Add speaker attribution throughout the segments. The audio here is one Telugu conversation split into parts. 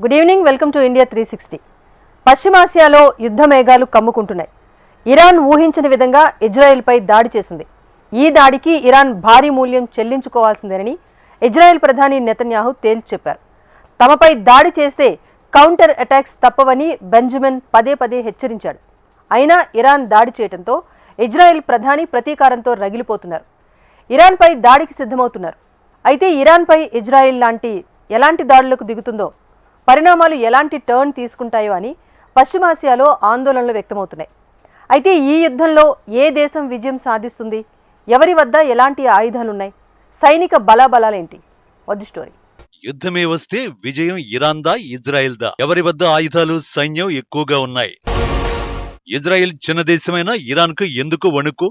Speaker 1: Good evening welcome to India three sixty పశ్చిమాసియాలో యుద్ధ మేఘాలు కమ్ముకుంటున్నాయి. ఇరాన్ ఊహించిన విధంగా ఇజ్రాయెల్పై దాడి చేసింది. ఈ దాడికి ఇరాన్ భారీ మూల్యం చెల్లించుకోవాల్సిందేనని ఇజ్రాయెల్ ప్రధాని నెతన్యాహు తేల్చి చెప్పారు. తమపై దాడి చేస్తే కౌంటర్ అటాక్స్ తప్పవని బెంజమిన్ పదే పదే హెచ్చరించాడు. అయినా ఇరాన్ దాడి చేయడంతో ఇజ్రాయెల్ ప్రధాని ప్రతీకారంతో రగిలిపోతున్నారు. ఇరాన్పై దాడికి సిద్ధమవుతున్నారు. అయితే ఇరాన్పై ఇజ్రాయెల్ లాంటి ఎలాంటి దాడులకు దిగుతుందో పరిణామాలు ఎలాంటి టర్న్ తీసుకుంటాయో అని పశ్చిమాసియాలో ఆందోళనలు వ్యక్తమవుతున్నాయి. అయితే ఈ యుద్ధంలో ఏ దేశం విజయం సాధిస్తుంది? ఎవరి వద్ద ఎలాంటి ఆయుధాలున్నాయి? సైనిక బలాబలాలేంటి? వద్దు స్టోరీ
Speaker 2: యుద్ధమే వస్తే విజయం ఇరాన్దా ఇజ్రాయెల్దా? ఎవరి వద్ద ఆయుధాలు సైన్యం ఎక్కువగా ఉన్నాయి? ఇజ్రాయెల్ చిన్న దేశమైన ఇరాన్కు ఎందుకు వణుకు?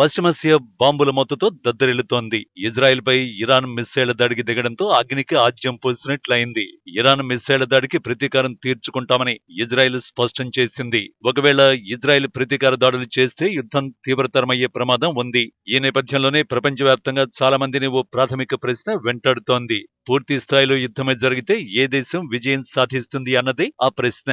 Speaker 2: పశ్చిమాసియా బాంబుల మత్తుతో దద్దరిల్లుతోంది. ఇజ్రాయెల్ పై ఇరాన్ మిస్సైళ్ళ దాడికి దిగడంతో అగ్నికి ఆజ్యం పోసినట్లయింది. ఇరాన్ మిస్సైళ్ళ దాడికి ప్రతీకారం తీర్చుకుంటామని ఇజ్రాయెల్ స్పష్టం చేసింది. ఒకవేళ ఇజ్రాయెల్ ప్రతీకార దాడులు చేస్తే యుద్ధం తీవ్రతరమయ్యే ప్రమాదం ఉంది. ఈ నేపథ్యంలోనే ప్రపంచవ్యాప్తంగా చాలా మందిని ఓ ప్రాథమిక ప్రశ్న వెంటాడుతోంది. పూర్తి స్థాయిలో యుద్ధమే జరిగితే ఏ దేశం విజయం సాధిస్తుంది అన్నది ఆ ప్రశ్న.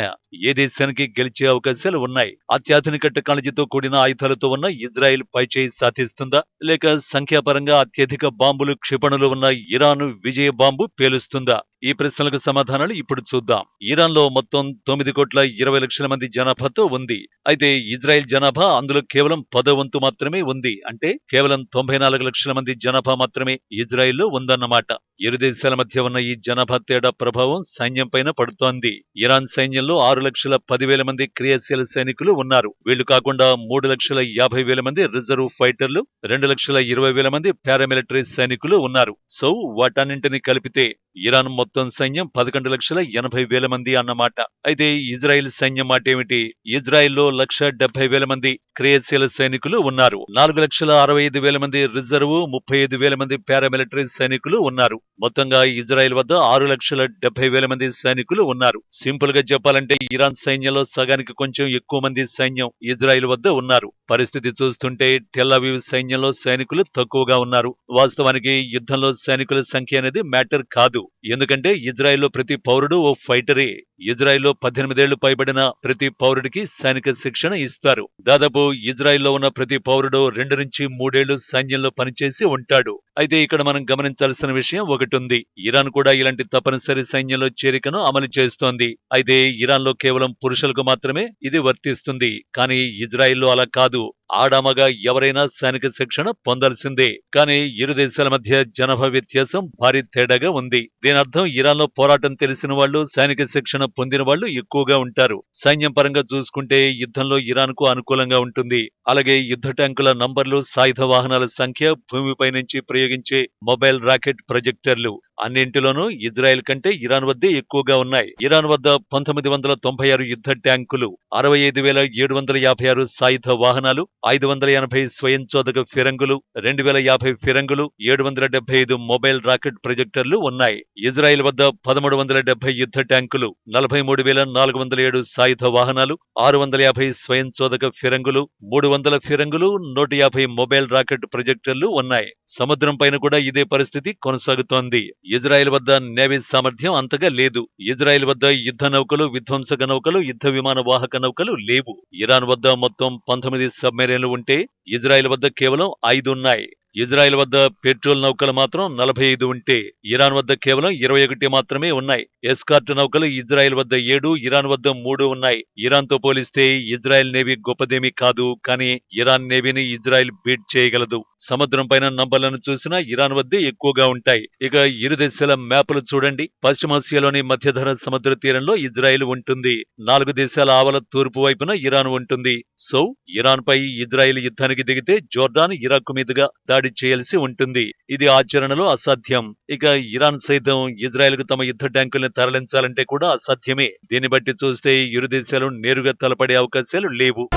Speaker 2: ఏ దేశానికి గెలిచే అవకాశాలు ఉన్నాయి? అత్యాధునిక టెక్నాలజీతో కూడిన ఆయుధాలతో ఉన్న ఇజ్రాయెల్ పైచేయి సాధిస్తుందా? లేక సంఖ్యాపరంగా అత్యధిక బాంబులు క్షిపణులు ఉన్న ఇరాన్ విజయ బాంబు పేలుస్తుందా? ఈ ప్రశ్నలకు సమాధానాలు ఇప్పుడు చూద్దాం. ఇరాన్లో మొత్తం తొమ్మిది కోట్ల ఇరవై లక్షల మంది జనాభాతో ఉంది. అయితే ఇజ్రాయెల్ జనాభా అందులో కేవలం పదో వంతు మాత్రమే ఉంది. అంటే కేవలం తొంభై నాలుగు లక్షల మంది జనాభా మాత్రమే ఇజ్రాయెల్లో ఉందన్నమాట. ఇరు దేశాల మధ్య ఉన్న ఈ జనాభా తేడా ప్రభావం సైన్యం పైన పడుతోంది. ఇరాన్ సైన్యంలో ఆరు లక్షల పదివేల మంది క్రియాశీల సైనికులు ఉన్నారు. వీళ్ళు కాకుండా మూడు లక్షల యాభై వేల మంది రిజర్వ్ ఫైటర్లు రెండు లక్షల ఇరవై వేల మంది పారామిలిటరీ సైనికులు ఉన్నారు. సో వాటన్నింటినీ కలిపితే ఇరాన్ మొత్తం సైన్యం పదకొండు లక్షల ఎనభై వేల మంది అన్నమాట. అయితే ఇజ్రాయెల్ సైన్యం మాటేమిటి ఇజ్రాయెల్లో లక్ష డెబ్బై వేల మంది క్రియాశీల సైనికులు ఉన్నారు. నాలుగు లక్షల అరవై ఐదు వేల మంది రిజర్వ్ ముప్పై ఐదు వేల మంది పారామిలిటరీ సైనికులు ఉన్నారు. మొత్తంగా ఇజ్రాయెల్ వద్ద ఆరు లక్షల డెబ్బై వేల మంది సైనికులు ఉన్నారు. సింపుల్గా చెప్పాలంటే ఇరాన్ సైన్యంలో సగానికి కొంచెం ఎక్కువ మంది సైన్యం ఇజ్రాయెల్ వద్ద ఉన్నారు. పరిస్థితి చూస్తుంటే టెల్లవీవ్ సైన్యంలో సైనికులు తక్కువగా ఉన్నారు. వాస్తవానికి యుద్ధంలో సైనికుల సంఖ్య అనేది మ్యాటర్ కాదు. ఎందుకంటే ఇజ్రాయెల్లో ప్రతి పౌరుడు ఓ ఫైటరే ఇజ్రాయెల్లో పద్దెనిమిదేళ్ళు పైబడిన ప్రతి పౌరుడికి సైనిక శిక్షణ ఇస్తారు. దాదాపు ఇజ్రాయెల్లో ఉన్న ప్రతి పౌరుడు రెండు నుంచి మూడేళ్ళు సైన్యంలో పనిచేసి ఉంటాడు. అయితే ఇక్కడ మనం గమనించాల్సిన విషయం ఒకటి ఉంది ఇరాన్ కూడా ఇలాంటి తప్పనిసరి సైన్యంలో చేరికను అమలు చేస్తోంది. అయితే ఇరాన్లో కేవలం పురుషులకు మాత్రమే ఇది వర్తిస్తుంది. కానీ ఇజ్రాయెల్లో అలా కాదు. ఆడామగా ఎవరైనా సైనిక శిక్షణ పొందాల్సిందే. కానీ ఇరు దేశాల మధ్య జనాభా వ్యత్యాసం భారీ తేడాగా ఉంది. దీని అర్థం ఇరాన్లో పోరాటం తెలిసిన వాళ్ళు సైనిక శిక్షణ పొందిన వాళ్ళు ఎక్కువగా ఉంటారు. సైన్యం పరంగా చూసుకుంటే యుద్ధంలో ఇరాన్కు అనుకూలంగా ఉంటుంది. అలాగే యుద్ధ ట్యాంకుల నంబర్లు సాయుధ వాహనాల సంఖ్య భూమిపై నుంచి ప్రయోగించే మొబైల్ రాకెట్ ప్రొజెక్టర్లు. అన్నింటిలోనూ ఇజ్రాయెల్ కంటే ఇరాన్ వద్దే ఎక్కువగా ఉన్నాయి. ఇరాన్ వద్ద పంతొమ్మిది వందల తొంభై ఆరు యుద్ధ ట్యాంకులు అరవై ఐదు వేల ఏడు వందల యాభై ఆరు సాయుధ వాహనాలు ఐదు వందల ఎనభై స్వయంచోదక ఫిరంగులు రెండు వేల యాభై ఫిరంగులు ఏడు వందల డెబ్బై ఐదు మొబైల్ రాకెట్ ప్రొజెక్టర్లు ఉన్నాయి. ఇజ్రాయెల్ వద్ద పదమూడు వందల డెబ్బై యుద్ధ ట్యాంకులు నలభై మూడు వేల నాలుగు వందల ఏడు సాయుధ వాహనాలు ఆరు వందల యాభై స్వయంచోదక ఫిరంగులు మూడు వందల ఫిరంగులు నూట యాభై మొబైల్ రాకెట్ ప్రొజెక్టర్లు ఉన్నాయి. సముద్రం పైన కూడా ఇదే పరిస్థితి కొనసాగుతోంది. ఇజ్రాయెల్ వద్ద నేవీ సామర్థ్యం అంతగా లేదు. ఇజ్రాయెల్ వద్ద యుద్ధ నౌకలు విధ్వంసక నౌకలు యుద్ధ విమాన వాహక నౌకలు లేవు. ఇరాన్ వద్ద మొత్తం పంతొమ్మిది సబ్మెరైన్లు ఉంటే ఇజ్రాయెల్ వద్ద కేవలం ఐదు ఉన్నాయి. ఇజ్రాయెల్ వద్ద పెట్రోల్ నౌకలు మాత్రం నలభై ఐదు ఉంటే ఇరాన్ వద్ద కేవలం ఇరవై ఒకటి మాత్రమే ఉన్నాయి. ఎస్కార్ట్ నౌకలు ఇజ్రాయెల్ వద్ద ఏడు ఇరాన్ వద్ద మూడు ఉన్నాయి. ఇరాన్తో పోలిస్తే ఇజ్రాయెల్ నేవీ గొప్పదేమీ కాదు కానీ ఇరాన్ నేవీని ఇజ్రాయెల్ బీట్ చేయగలదు. సముద్రం పైన నంబర్లను చూసినా ఇరాన్ వద్దే ఎక్కువగా ఉంటాయి. ఇక ఇరు దేశాల మ్యాపులు చూడండి. పశ్చిమాసియాలోని మధ్యధర సముద్ర తీరంలో ఇజ్రాయెల్ ఉంటుంది. నాలుగు దేశాల ఆవల తూర్పు వైపున ఇరాన్ ఉంటుంది. సో ఇరాన్ పై ఇజ్రాయెల్ యుద్ధానికి దిగితే జోర్డాన్ ఇరాక్ మీదుగా దాడి చేయాల్సి ఉంటుంది. ఇది ఆచరణలో అసాధ్యం. ఇక ఇరాన్ సైతం ఇజ్రాయెల్కు తమ యుద్ధ ట్యాంకుల్ని తరలించాలంటే కూడా అసాధ్యమే. దీన్ని బట్టి చూస్తే ఇరు దేశాలు నేరుగా తలపడే అవకాశాలు లేవు.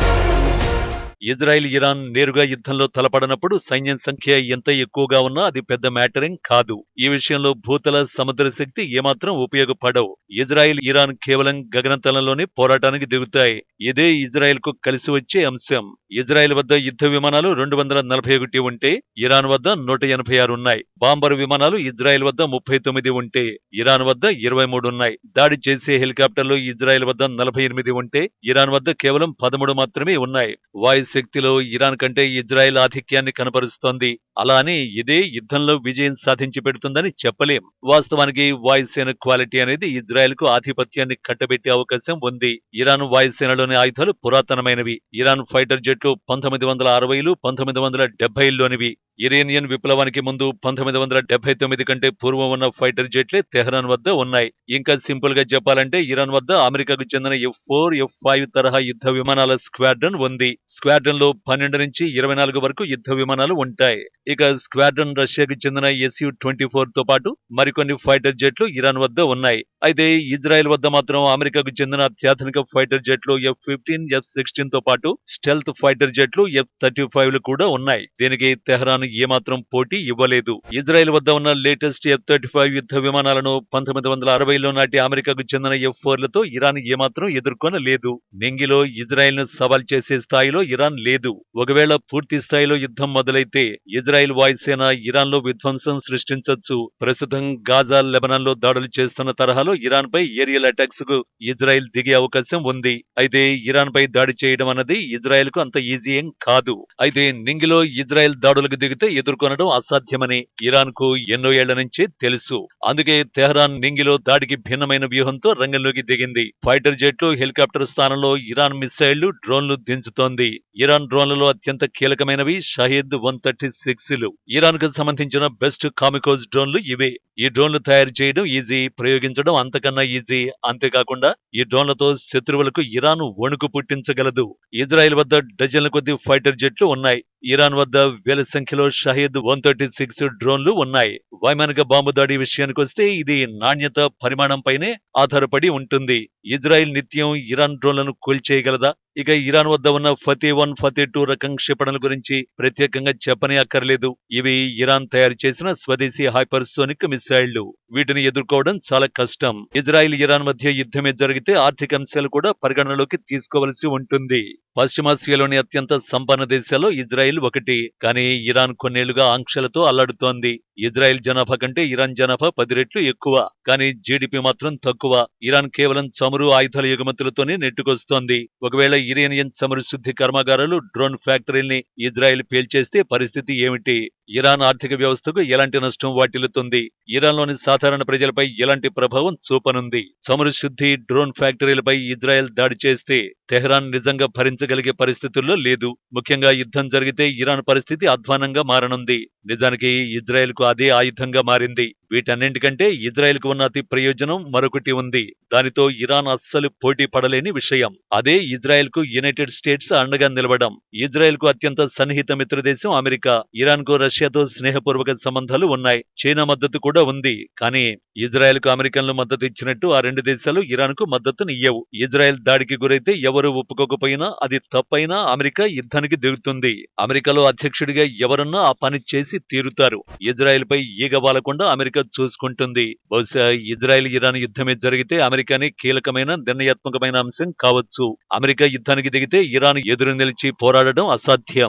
Speaker 2: ఇజ్రాయిల్ ఇరాన్ నేరుగా యుద్ధంలో తలపడనప్పుడు సైన్యం సంఖ్య ఎంత ఎక్కువగా ఉన్నా అది పెద్ద మ్యాటరింగ్ కాదు. ఈ విషయంలో భూతల సముద్ర శక్తి ఏమాత్రం ఉపయోగపడవు. ఇజ్రాయిల్ ఇరాన్ కేవలం గగనతలంలోనే పోరాటానికి దిగుతాయి. ఇదే ఇజ్రాయెల్కు కలిసి వచ్చే అంశం. ఇజ్రాయెల్ వద్ద యుద్ధ విమానాలు రెండు వందల నలభై ఒకటి ఉంటే ఇరాన్ వద్ద నూట ఎనభై ఆరు ఉన్నాయి. బాంబర్ విమానాలు ఇజ్రాయెల్ వద్ద ముప్పై తొమ్మిది ఉంటే ఇరాన్ వద్ద ఇరవై మూడు ఉన్నాయి. దాడి చేసే హెలికాప్టర్లు ఇజ్రాయెల్ వద్ద నలభై ఎనిమిది ఉంటే ఇరాన్ వద్ద కేవలం పదమూడు మాత్రమే ఉన్నాయి. వాయు శక్తిలో ఇరాన్ కంటే ఇజ్రాయెల్ ఆధిక్యాన్ని కనపరుస్తోంది. అలా అని ఇదే యుద్ధంలో విజయం సాధించి పెడుతుందని చెప్పలేం. వాస్తవానికి వాయుసేన క్వాలిటీ అనేది ఇజ్రాయెల్కు ఆధిపత్యాన్ని కట్టబెట్టే అవకాశం ఉంది. ఇరాన్ వాయుసేనలోని ఆయుధాలు పురాతనమైనవి. ఇరాన్ ఫైటర్ జెట్లు పంతొమ్మిది వందల అరవైలు పంతొమ్మిది వందల డెబ్బైల్లోనివి. ఇరేనియన్ విప్లవానికి ముందు పంతొమ్మిది వందల డెబ్బై తొమ్మిది కంటే పూర్వం ఉన్న ఫైటర్ జెట్లే తెహరాన్ వద్ద ఉన్నాయి. ఇంకా సింపుల్గా చెప్పాలంటే ఇరాన్ వద్ద అమెరికాకు చెందిన ఎఫ్ ఫోర్ ఎఫ్ ఫైవ్ తరహా యుద్ధ విమానాల స్క్వాడ్రన్ ఉంది. స్క్వాడ్రన్లో పన్నెండు నుంచి ఇరవై నాలుగు వరకు యుద్ధ విమానాలు ఉంటాయి. ఇక స్క్వాడ్రన్ రష్యాకు చెందిన ఎస్యు ట్వంటీ ఫోర్తో పాటు మరికొన్ని ఫైటర్ జెట్లు ఇరాన్ వద్ద ఉన్నాయి. అయితే ఇజ్రాయెల్ వద్ద మాత్రం అమెరికాకు చెందిన అత్యాధునిక ఫైటర్ జెట్లు ఎఫ్ ఫిఫ్టీన్ ఎఫ్ సిక్స్టీన్తో పాటు స్టెల్త్ ఫైటర్ జెట్లు ఎఫ్ థర్టీ ఫైవ్లు కూడా ఉన్నాయి. దీనికి తెహరాన్ ఏమాత్రం పోటీ ఇవ్వలేదు. ఇజ్రాయెల్ వద్ద ఉన్న లేటెస్ట్ ఎఫ్ థర్టీ ఫైవ్ యుద్ధ విమానాలను పంతొమ్మిది వందల అరవైలో నాటి అమెరికాకు చెందిన ఎఫ్ ఫోర్లతో ఇరాన్ ఏమాత్రం ఎదుర్కొనలేదు. నింగిలో ఇజ్రాయెల్ను సవాల్ చేసే స్థాయిలో ఇరాన్ లేదు. ఒకవేళ పూర్తి స్థాయిలో యుద్ధం మొదలైతే ఇజ్రాయెల్ వాయుసేన ఇరాన్లో విధ్వంసం సృష్టించొచ్చు. ప్రస్తుతం గాజా లెబనాన్లో దాడులు చేస్తున్న తరహాలో ఇరాన్ పై ఏరియల్ అటాక్స్కు ఇజ్రాయెల్ దిగే అవకాశం ఉంది. అయితే ఇరాన్ పై దాడి చేయడం అన్నది ఇజ్రాయెల్కు అంత ఈజీ ఏం కాదు. అయితే నింగిలో ఇజ్రాయెల్ దాడులకు దిగితే ఎదుర్కొనడం అసాధ్యమని ఇరాన్కు ఎన్నో ఏళ్ళ నుంచే తెలుసు. అందుకే తెహరాన్ నింగిలో దాడికి భిన్నమైన వ్యూహంతో రంగంలోకి దిగింది. ఫైటర్ జెట్లు హెలికాప్టర్ స్థానంలో ఇరాన్ మిసైళ్ళు డ్రోన్లు దించుతోంది. ఇరాన్ డ్రోన్లలో అత్యంత కీలకమైనవి షహీద్ వన్ థర్టీ సిక్స్లు ఇరాన్కు సంబంధించిన బెస్ట్ కామికోజ్ డ్రోన్లు ఇవే. ఈ డ్రోన్లు తయారు చేయడం ఈజీ ప్రయోగించడం అంతకన్నా ఈజీ. అంతేకాకుండా ఈ డ్రోన్లతో శత్రువులకు ఇరాన్ వణుకు పుట్టించగలదు. ఇజ్రాయెల్ వద్ద డజన్ల కొద్ది ఫైటర్ జెట్లు ఉన్నాయి. ఇరాన్ వద్ద వేల సంఖ్యలో షహీద్ వన్ థర్టీ సిక్స్ డ్రోన్లు ఉన్నాయి. వైమానిక బాంబు దాడి విషయానికి వస్తే ఇది నాణ్యత పరిమాణంపైనే ఆధారపడి ఉంటుంది. ఇజ్రాయెల్ నిత్యం ఇరాన్ డ్రోన్లను కూల్చేయగలదా? ఇక ఇరాన్ వద్ద ఉన్న ఫతే వన్ ఫతే టూ రకం క్షిపణుల గురించి ప్రత్యేకంగా చెప్పనే అక్కర్లేదు. ఇవి ఇరాన్ తయారు చేసిన స్వదేశీ హైపర్సోనిక్ మిసైళ్ళు వీటిని ఎదుర్కోవడం చాలా కష్టం. ఇజ్రాయిల్ ఇరాన్ మధ్య యుద్ధమే జరిగితే ఆర్థిక అంశాలు కూడా పరిగణనలోకి తీసుకోవలసి ఉంటుంది. పశ్చిమాసియాలోని అత్యంత సంపన్న దేశాల్లో ఇజ్రాయిల్ ఒకటి. కానీ ఇరాన్ కొన్నేళ్ళుగా ఆంక్షలతో అల్లాడుతోంది. ఇజ్రాయెల్ జనాభా కంటే ఇరాన్ జనాభా పది రెట్లు ఎక్కువ. కానీ జీడిపి మాత్రం తక్కువ. ఇరాన్ కేవలం చమురు ఆయుధాల ఎగుమతులతోనే నెట్టుకొస్తోంది. ఒకవేళ ఇరేనియన్ చమురు శుద్ధి కర్మాగారాలు డ్రోన్ ఫ్యాక్టరీల్ని ఇజ్రాయెల్ పేల్చేస్తే పరిస్థితి ఏమిటి? ఇరాన్ ఆర్థిక వ్యవస్థకు ఎలాంటి నష్టం వాటిల్లుతుంది? ఇరాన్లోని సాధారణ ప్రజలపై ఎలాంటి ప్రభావం చూపనుంది? చమురు శుద్ధి డ్రోన్ ఫ్యాక్టరీలపై ఇజ్రాయెల్ దాడి చేస్తే తెహ్రాన్ నిజంగా భరించగలిగే పరిస్థితుల్లో లేదు. ముఖ్యంగా యుద్ధం జరిగితే ఇరాన్ పరిస్థితి అధ్వానంగా మారనుంది. నిజానికి ఇజ్రాయెల్కు అదే ఆయుధంగా మారింది. వీటన్నింటికంటే ఇజ్రాయెల్కు ఉన్న అతి ప్రయోజనం మరొకటి ఉంది. దానితో ఇరాన్ అస్సలు పోటీ పడలేని విషయం. అదే ఇజ్రాయెల్కు యునైటెడ్ స్టేట్స్ అండగా నిలవడం. ఇజ్రాయెల్కు అత్యంత సన్నిహిత మిత్రదేశం అమెరికా. ఇరాన్కు రష్యాతో స్నేహపూర్వక సంబంధాలు ఉన్నాయి. చైనా మద్దతు కూడా ఉంది. కానీ ఇజ్రాయెల్కు అమెరికన్లు మద్దతు ఇచ్చినట్టు ఆ రెండు దేశాలు ఇరాన్కు మద్దతునియ్యవు ఇజ్రాయెల్ దాడికి గురైతే ఎవరు ఒప్పుకోకపోయినా అది తప్పైనా అమెరికా యుద్ధానికి దిగుతుంది. అమెరికాలో అధ్యక్షుడిగా ఎవరన్నా ఆ పని చేసి తీరుతారు. ఇజ్రాయెల్ పై ఈగ వాలకుండా అమెరికా అమెరికా చూసుకుంటుంది. బహుశా ఇజ్రాయెల్ ఇరాన్ యుద్ధమే జరిగితే అమెరికాని కీలకమైన నిర్ణయాత్మకమైన అంశం కావచ్చు. అమెరికా యుద్ధానికి దిగితే ఇరాన్ ఎదురు నిలిచి పోరాడడం అసాధ్యం.